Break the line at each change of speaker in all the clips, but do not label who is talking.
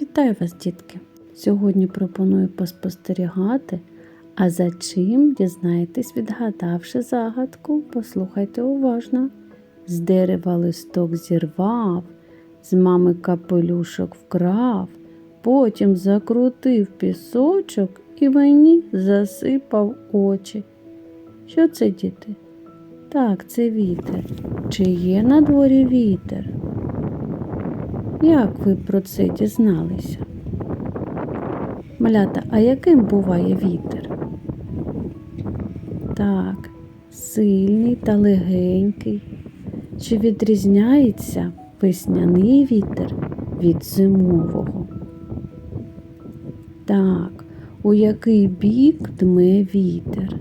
Вітаю вас, дітки! Сьогодні пропоную поспостерігати, а за чим дізнаєтесь, відгадавши загадку, послухайте уважно. З дерева листок зірвав, з мами капелюшок вкрав, потім закрутив пісочок і мені засипав очі. Що це, діти? Так, це вітер. Чи є на дворі вітер? Як ви про це дізналися? Малята, а яким буває вітер? Так, сильний та легенький. Чи відрізняється весняний вітер від зимового? Так, у який бік дме вітер?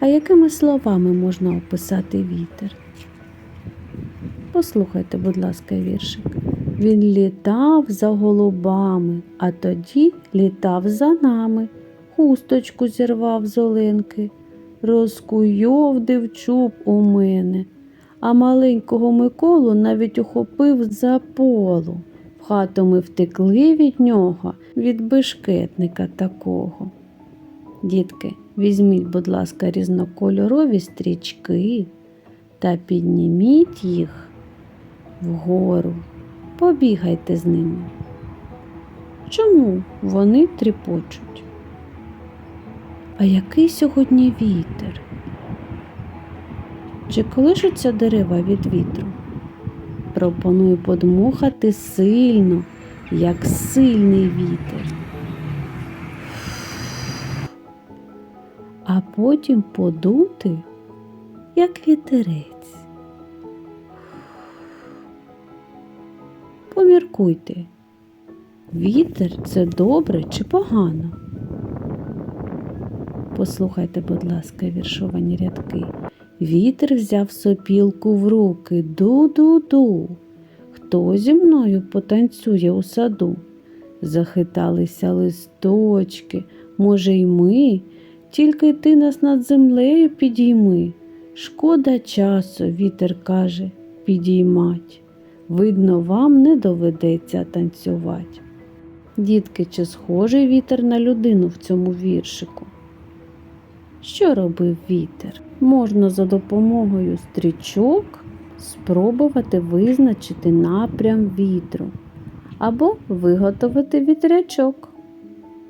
А якими словами можна описати вітер? Послухайте, будь ласка, віршик. Він літав за голубами, а тоді літав за нами, хусточку зірвав з оленки, розкуйовдив чуб у мене, а маленького Миколу навіть ухопив за полу. В хату ми втекли від нього, від бешкетника такого. Дітки, візьміть, будь ласка, різнокольорові стрічки та підніміть їх вгору. Побігайте з ними. Чому вони тріпочуть? А який сьогодні вітер? Чи колишуться дерева від вітру? Пропоную подмухати сильно, як сильний вітер. А потім подути, як вітерець. Поміркуйте, вітер це добре чи погано? Послухайте, будь ласка, віршовані рядки. Вітер взяв сопілку в руки, ду-ду-ду. Хто зі мною потанцює у саду? Захиталися листочки, може, й ми, тільки ти нас над землею підійми. Шкода часу, вітер каже, підіймать. Видно, вам не доведеться танцювати. Дітки, чи схожий вітер на людину в цьому віршику? Що робив вітер? Можна за допомогою стрічок спробувати визначити напрям вітру або виготовити вітрячок.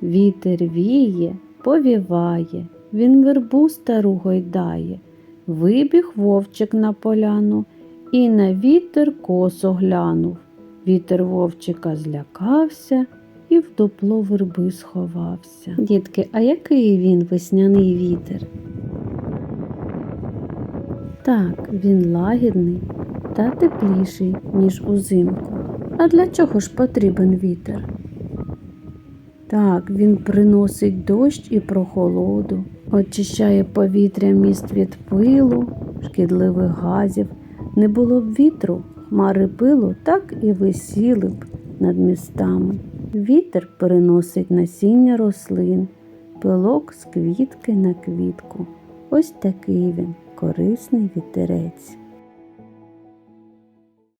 Вітер віє, повіває, він вербу стару гойдає, вибіг вовчик на поляну і на вітер косо глянув. Вітер вовчика злякався і в дупло верби сховався. Дітки, а який він весняний вітер? Так, він лагідний та тепліший, ніж узимку. А для чого ж потрібен вітер? Так, він приносить дощ і прохолоду, очищає повітря міст від пилу, шкідливих газів. Не було б вітру, хмари пилу так і висіли б над містами. Вітер переносить насіння рослин, пилок з квітки на квітку. Ось такий він корисний вітерець.